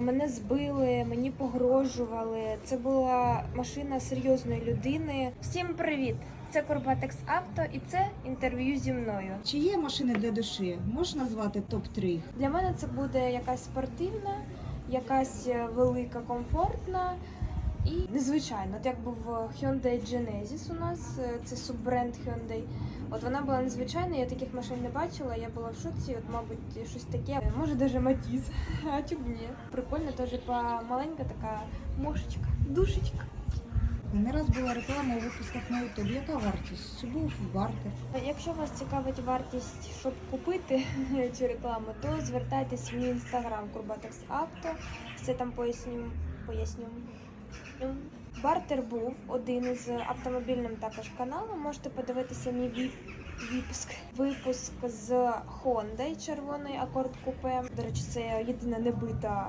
Мене збили, мені погрожували. Це була машина серйозної людини. Всім привіт! Це Корбатекс Авто і це інтерв'ю зі мною. Чи є машини для душі? Можна назвати топ-3? Для мене це буде якась спортивна, якась е, велика, комфортна і незвичайна. От як був Hyundai Genesis у нас, е, це суббренд Hyundai. От вона була незвичайна, я таких машин не бачила, я була в шоці, от, мабуть, щось таке. Може, даже Матіз, а чому ні? Прикольно, теж маленька така мошечка, душечка. Не раз була реклама у випусках на Ютубі. Яка вартість? Чи був бартер? Якщо вас цікавить вартість, щоб купити цю рекламу, то звертайтесь в мій інстаграм Курбатекс Авто. Все там поясню. поясню. Ну, Бартер був один із автомобільним також каналом. Можете подивитися мій випуск. Випуск з Honda червоний акорд купе. До речі, це єдина небита